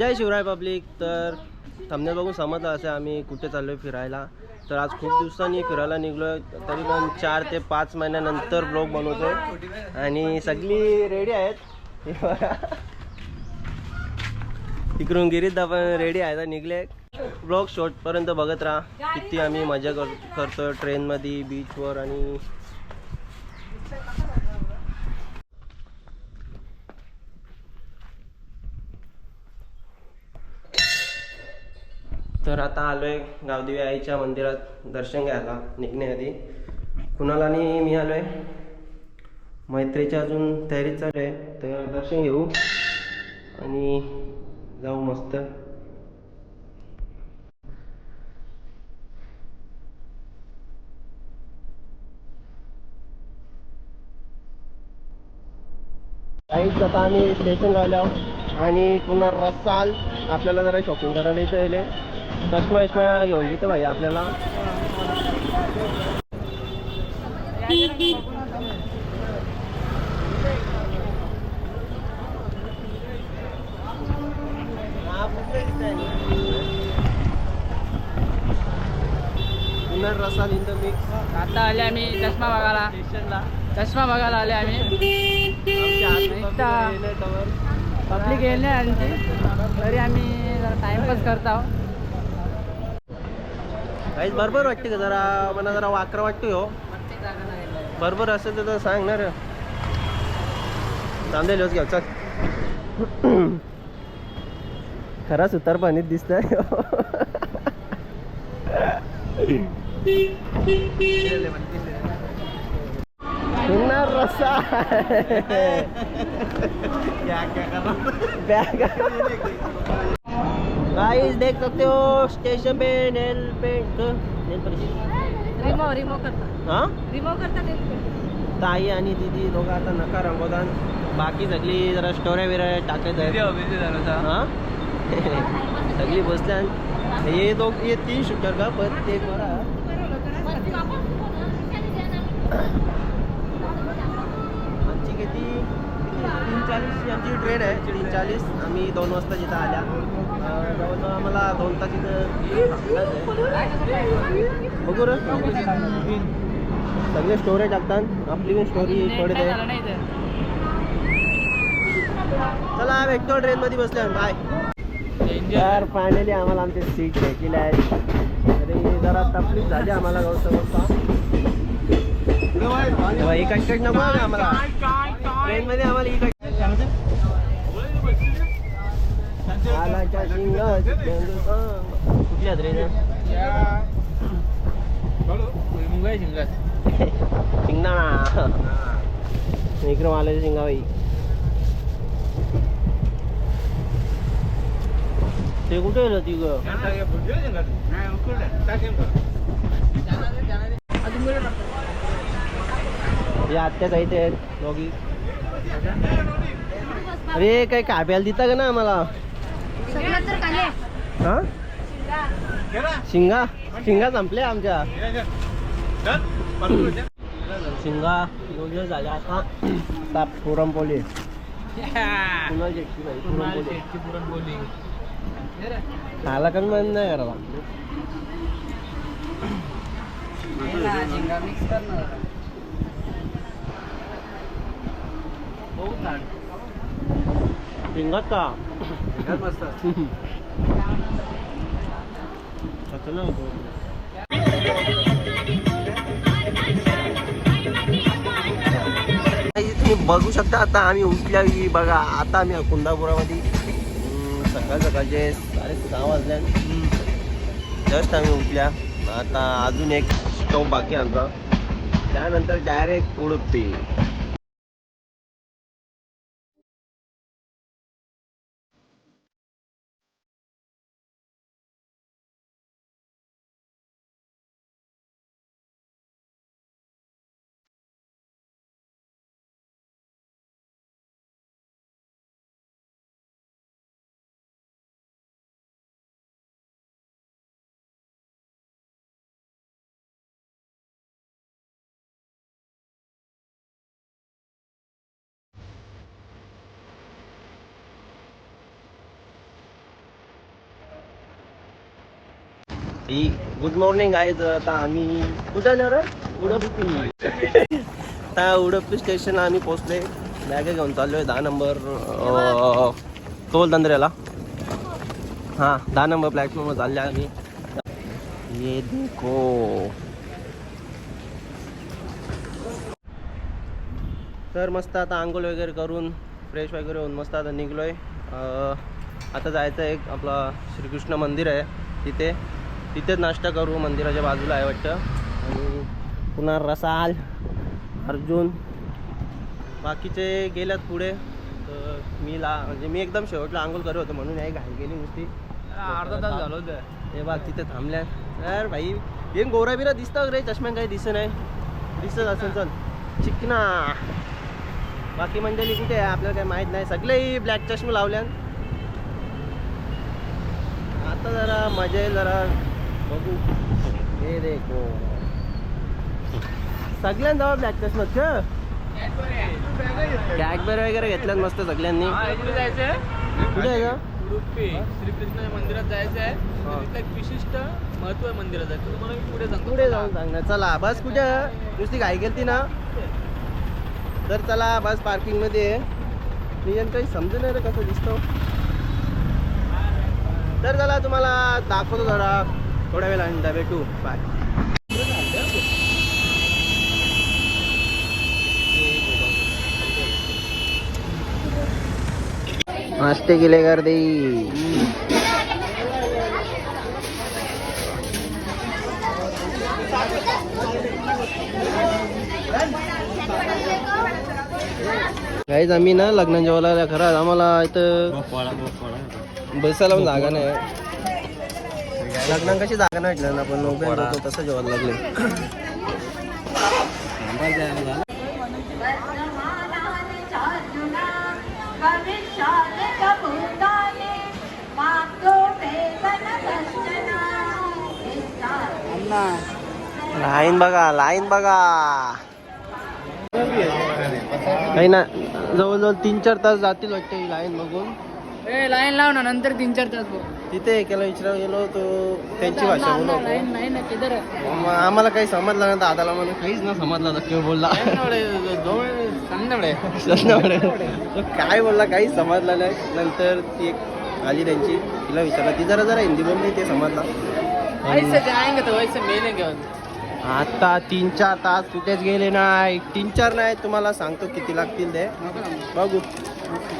जय Shivray public. तर थमने बघून समजलं असं आम्ही कुठे चाललो आहे फिरायला. तर आज खूप दिवसांनी फिरायला निघलो आहे तरी पण चार ते पाच महिन्यानंतर ब्लॉग बनवतो आणि सगळी रेडी आहेत. इकडून बघा. गिरीत पण रेडी आहे निघले. ब्लॉग शॉर्टपर्यंत बघत राहा. किती आम्ही मजा कर करतो ट्रेनमध्ये बीचवर आणि तर आता आलोय गावदेवी आईच्या मंदिरात दर्शन घ्यायला निघण्याआधी कुणाला आणि मी आलोय? मैत्रीच्या अजून तयारी चालू आहे तर दर्शन घेऊ. आणि जाऊ मस्त. आता आम्ही स्टेशन राहिलो आणि पुन्हा रसाल. आपल्याला जरा शॉपिंग करायला इथं येले चष्मा विष्मा घेऊन येतं भाई आपल्याला. पुन्हा रसाल इन द मिक्स आता आले आम्ही चष्मा बघायला. स्टेशनला चष्मा बघायला आले आम्ही. पब्लिक येईल आणि तरी आम्ही जरा टाइमपास करत आहोत. काहीच बरोबर वाटते का? जरा मला जरा वाकरा वाटतोय हो. बरोबर असेल तर सांग ना रे. चांदेल घ्या चल खराच उतार पाणीत दिसतंय. पुन्हा रसा गाइस देख सकते हो स्टेशन पे नेल पेंट नेल पॉलिश रिमो रिमो करता. हा रिमो करता ताई आणि दिदी दोघं आता नका रंगोदान बाकी सगळी जरा स्टोऱ्या बिऱ्या टाकत आहेत. हा सगळी बसल्या. हे दोघ हे तीन शूटर का? पण ते एक बरा आमची किती तीन चाळीसची आमची ट्रेन आहे तीन चाळीस आम्ही दोन वाजता जिथं आल्या. जवळजवळ आम्हाला दोन तास इथं बघू रे. सगळे स्टोरी टाकतात. आपली पण स्टोरी तर चला भेटतो ट्रेन मध्ये बसल्या. बाय तर फायनली आम्हाला आमचे सीट भेटलेले आहेत तरी जरा तकलीफ झाली आम्हाला ही कटकट नको आहे आम्हाला ट्रेन आलाच्या शिंगात कुठल्या ट्रेन मुंबई शिंगत शिंगणाणा विक्रम आल्याच्या शिंगाबाई ते कुठे गेलं ती ग हे आत्याच आहेत आहेत दोघी अरे काही काप्याला देता का ना आम्हाला हा शिंगा शिंगा संपल्या आमच्या. शिंगा योजना झाल्या आता ताप पुरणपोळी पुन्हा जेटची बाई पुरणपोळी पुरणपोळी खायला कमी मन नाही करायला मिक्स करणार शिंगात का तुम्ही बघू शकता आता आम्ही उठल्या की बघा आता आम्ही कुंदापुरामध्ये. सकाळ सकाळचे साडे सहा वाजल्या जस्ट आम्ही उठल्या. आता अजून एक स्टॉप बाकी आमचा. त्यानंतर डायरेक्ट उडपी. ही गुड मॉर्निंग आहे आता आम्ही कुठं ना उडपी. आता उडपी स्टेशन आम्ही पोहोचले बॅग घेऊन चाललोय दहा नंबर टोल दंद्र्याला हां दहा नंबर प्लॅटफॉर्मवर चालले आम्ही. ये देखो. तर मस्त आता आंघोळ वगैरे करून फ्रेश वगैरे होऊन मस्त आता निघलोय. आता जायचं एक आपला श्रीकृष्ण मंदिर आहे तिथे. तिथेच नाश्ता करू मंदिराच्या बाजूला आहे वाटतं. आणि पुन्हा रसाल अर्जुन. बाकीचे गेल्यात पुढे. तर मी ला म्हणजे मी एकदम शेवटला आंघोळ करत होतो म्हणून याही घाई गेली नुसती. अर्धा तास झालं होतं. हे बघ तिथे थांबल्या. यार भाई हे गोरा बिरा दिसतं रे चष्म्या काही दिसत नाही. दिसत असेल चल. चिकना. बाकी मंडळी कुठे आहे? आपल्याला काही माहीत नाही. सगळे ब्लॅक चष्मे लावल्यान आता जरा मजा येईल जरा. बघू. हे देखो सगळ्यांजवळ ब्लॅक चष्मा कॅकबेरी वगैरे घेतल्यात मस्त सगळ्यांनी. कुठे जायचंय. कुठे आहे का उडुपी. श्रीकृष्ण मंदिरात जायचं आहे. तिथलं एक विशिष्ट महत्त्व आहे मंदिराचं. ते तुम्हाला मी पुढे सांगतो पुढे जाऊन सांगणार. चला बस कुठे नुसती घाई गेलती ना. तर चला बस पार्किंगमध्ये आहे. मी यांना काही समजून नाही रे कसं दिसतो? तर चला तुम्हाला दाखवतो जरा. थोड्या वेळाने भेटू. बाय नाश्ते केले गर्दी. काहीच आम्ही ना लग्न जेवायला खरंच आम्हाला इथं बसायला पण जागा नाही. लग्नात कशी जागा नाही ना पण उभे होतो तसं जेवायला लागले. लाईन बघा लाईन बघा. काही ना जवळजवळ तीन चार तास जातील वाटते ही लाईन बघून. ए लाईन लाव ना नंतर तीन चार तास बघ. तिथे एकाला विचारायला गेलो तो त्यांची भाषा नाही ना किधर? मग आम्हाला काही समजलं नाही दादाला म्हणून. काहीच ना समजलं तर किंवा बोलला. तो काय बोलला काहीच समजलं नाही. नंतर ती एक आली त्यांची तिला विचारलं. ती जरा जरा हिंदी बोलली ते समजलं. वैसे जाएंगे तो वैसे मिलेंगे आता तीन चार तास कुठेच गेले नाही. तीन चार नाही तुम्हाला सांगतो किती लागतील ते. बघू.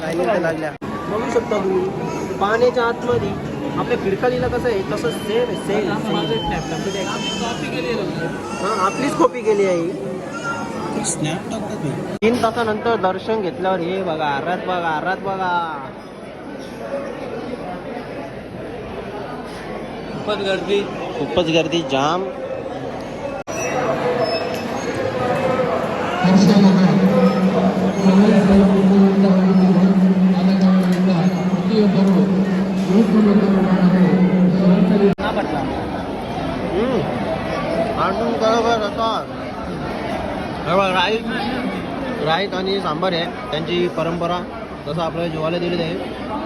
लाईनी तर लागल्या. बघू शकता तुम्ही. पाण्याच्या आतमध्ये आपल्या फिरकालीला कसं आहे तसं सेम सेम हा आपलीच कॉपी केली आहे तीन तासानंतर दर्शन घेतल्यावर हे बघा आरात बघा आरात बघा. खूपच गर्दी. खूपच गर्दी जाम. राईस. राईस आणि सांबार आहे. त्यांची परंपरा तसं आपल्याला जेवायला दिली आहे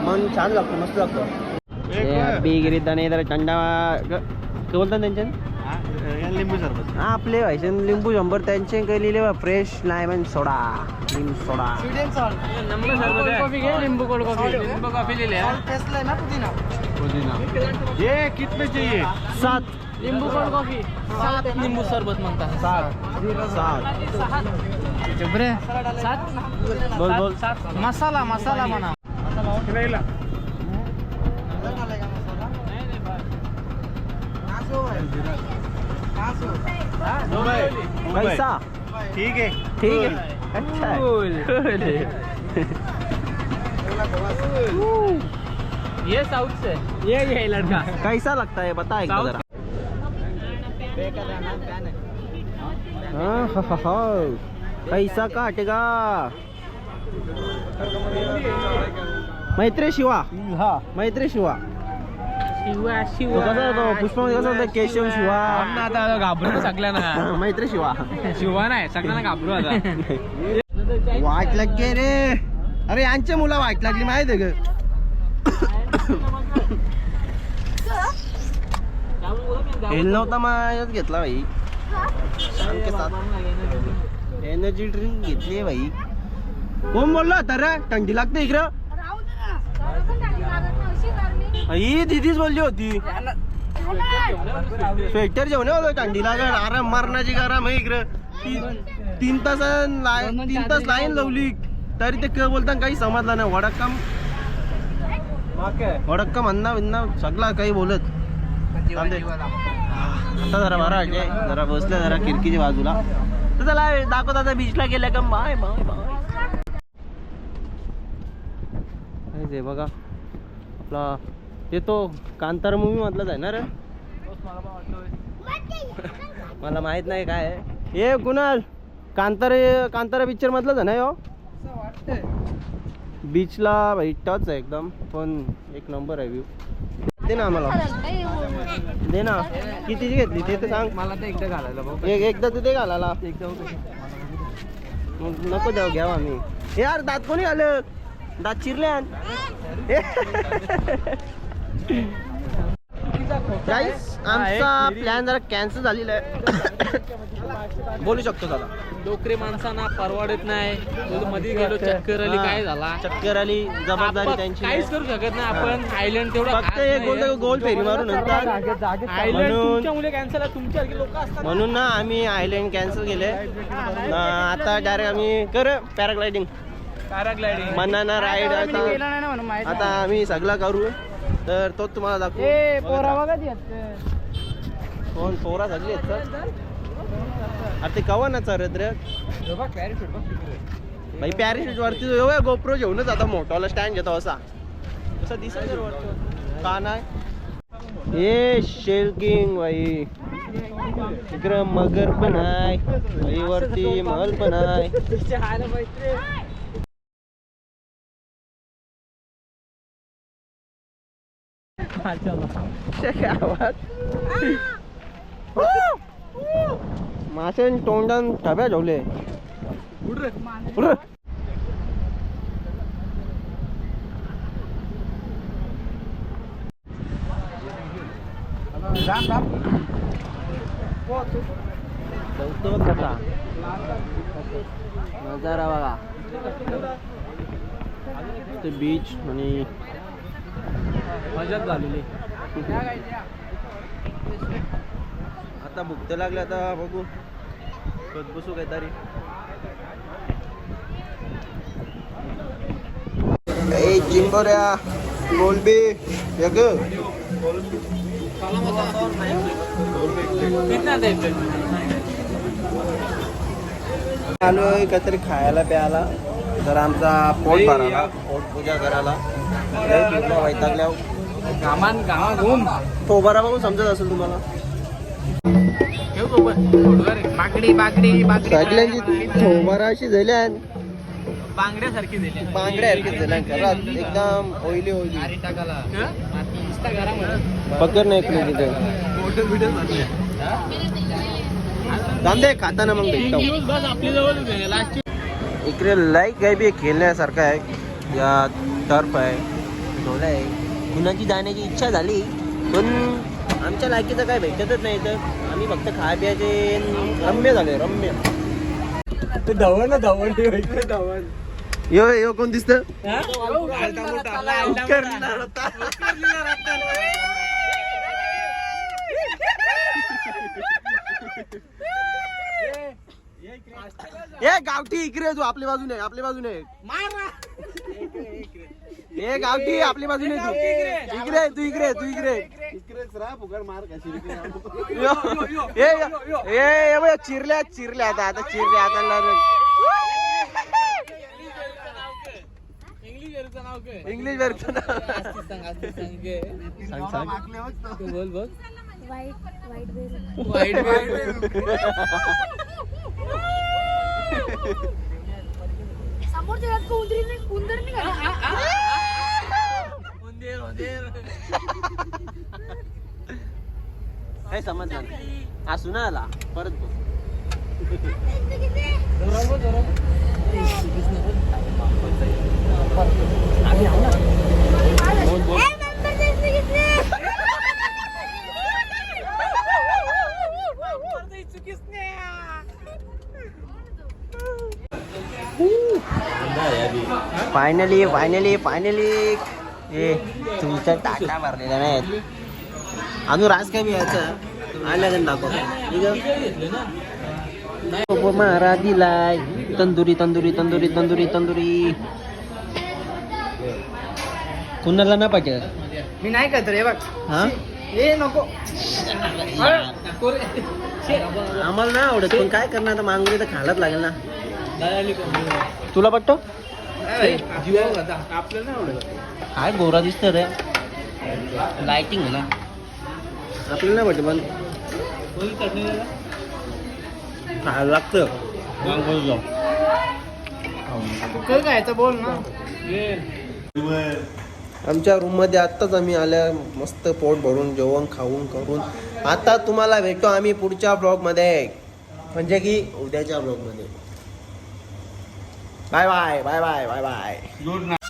मन छान लागतं मस्त लागतं. बिगिरी दणे तर थंडा काय बोलतात त्यांच्या लिंबू सरबत. हा आपले व्हायचे. लिंबू शंभर त्यांचे काही लिहिले बा फ्रेश लायमन सोडा. लिंबू सोडा. लिंबू कोल्ड कॉफी लिंबू कॉफी. लिहिले ये कितने चाहिए? सात. लिंबू कोल्ड कॉफी सात लिंबू सरबत म्हणतात. सात. सात. जबरे. सात? बोल बोल. सात मसाला मसाला म्हणा. कैसा ठीक है ठीक है अच्छा. ये साउथ से ये ये लड़का. कैसा लगता है? बता एक बार जरा. हाँ, हा, हा, हा. कैसा काटेगा मैत्री शिवा मैत्री शिवा शिवा तो कसा तो पुष्पामध्ये कसा होता केशव शिवा आता घाबरू सगळ्यांना मैत्री शिवा शिवा नाही सगळ्यांना घाबरू आता वाट लागते रे अरे यांच्या मुला वाट लागली माहीत आहे ग हेल नव्हता माझ्याच घेतला भाई एनर्जी ड्रिंक घेतली भाई कोण बोललो होता रे? थंडी लागते इकडं. ही दिदीच बोलली होती. स्वेटर जेवण होतो थंडी लागल आराम मारण्याची गरम आहे इकडं. तीन तीन तास तीन तास लाईन लावली. तरी ते क बोलता काही समजलं नाही. वडक्कम वडक्कम अन्ना बिन्ना सगळा काही बोलत. आता जरा बरं वाटले जरा बसलं जरा खिडकीच्या बाजूला. तर चला दाखवत आता बीचला गेल्या का? बाय काय ते बघा आपला ते तो कांतार मूवी मधलाच आहे ना रे? मला माहीत नाही काय ए कुणाल? कांतार कांतारा पिक्चर मधलाच आहे ना यो? बीचला भाई टच आहे एकदम पण एक नंबर आहे व्ह्यू दे ना आम्हाला. दे ना. कितीची घेतली? ते तर सांग. मला तर एकदा घालायला भाऊ एक एकदा तू ते घालाला मग नको जाऊ घ्याव आम्ही. यार दात कोणी आलं? दात चिरले आमचा प्लॅन जरा कॅन्सल झालेला आहे. बोलू शकतो दादा. डोकरे माणसांना परवडत नाही. मध्ये गेलो चक्कर आली हा. काय झाला? चक्कर आली जबाबदारी त्यांची काहीच करू शकत नाही. आपण आयलंड तेवढं फक्त एक गोल गोल फेरी मारून नंतर आयलंड कॅन्सल आहे तुमच्यासारखे लोक असतात. म्हणून ना आम्ही आयलँड कॅन्सल केले. ना आता डायरेक्ट आम्ही कर पॅराग्लायडिंग पॅराग्लायडिंग मनाना राईड आता आता आम्ही सगळं करू. तर तो तुम्हाला दाखवू. पोरा बघा. कोण? पोरा सगळी? अरे ते कवा ना चरत रे भाई पॅराशूट वरती एवढ्या गोप्रो घेऊनच आता मोठाला स्टँड घेतो असा. तसा दिसत का नाही? ए शेल्किंग भाई इकडं मगर पण आहे. भाई वरती महल पण आहे. आवाज. मासे तोंडान ठब्या ठेवले कसा नजारा बघा. ते बीच आणि मजाच झालेली. आता भुकते लागले आता बघू. करत बसू काहीतरी. ए चिंबोऱ्या गोलबी एक आलोय काहीतरी खायला प्यायला. तर आमचा पोट भराला पोट पूजा करायला. लय पिकलो वैतागल्यावर गामान गावा घुम. तो बरा बघून समजत असेल तुम्हाला. सगळ्यांची बांगड्यासारखी दिली बांगड्या सारखी झाल्या घरात एकदम ओइली ओइली पकड नाही इकडे तिथे कांदे खाताना मग भेटतो. बस आपली जवळ लास्ट इकडे लाईक आहे बी खेळण्यासारखं आहे. या टर्फ आहे. ढोला आहे. कुणाची जाण्याची इच्छा झाली पण आमच्या लायकीचं काय भेटतच नाही तर आम्ही फक्त खाय प्यायचे रम्य. झाले रम्य धवण धवण धवण यो यो कोण दिसत? ए गावठी इकडे तू आपल्या बाजूने आपल्या बाजूने. ए गावठी आपल्या बाजूने तू इकडे. तू इकडे तू इकडे. ए बघ, चिरल्या चिरल्या आता आता चिरल्या आता लढ. इंग्लिश वरचं नाव. सांग सांग. बोल बोल. वाईट वाईट समोरच्या घरात कोंदरी नाही कुंदर नाही घाली. काही समजलं नाही असू ना आला. परत बोल. बोल बोल नाही घेतले. फायनली फायनली फायनली ए तुमच्या टाटा भरलेल्या नाहीत. अजून रास काय बी यायचं आल्या का दाखव मारा दिलाय तंदुरी तंदुरी तंदुरी तंदुरी तंदुरी. कुणाला ना पाहिजे? मी नाही करत रे बघ. हा? ए नको. आम्हाला नाही आवडत पण काय करणार? मागणी तर खायलाच लागेल ना. तुला आवडत. काय गोरा दिसत रे. लाइटिंग ना. आपल्याला नाही पटत पण खायला लागतं. काय खायचं बोल ना. आमच्या रूममध्ये आत्ताच आम्ही आल्या मस्त पोट भरून जेवण खाऊन करून. आता तुम्हाला भेटतो आम्ही पुढच्या ब्लॉगमध्ये म्हणजे की उद्याच्या ब्लॉगमध्ये บายบายบายบายบายบาย รุ่นนะ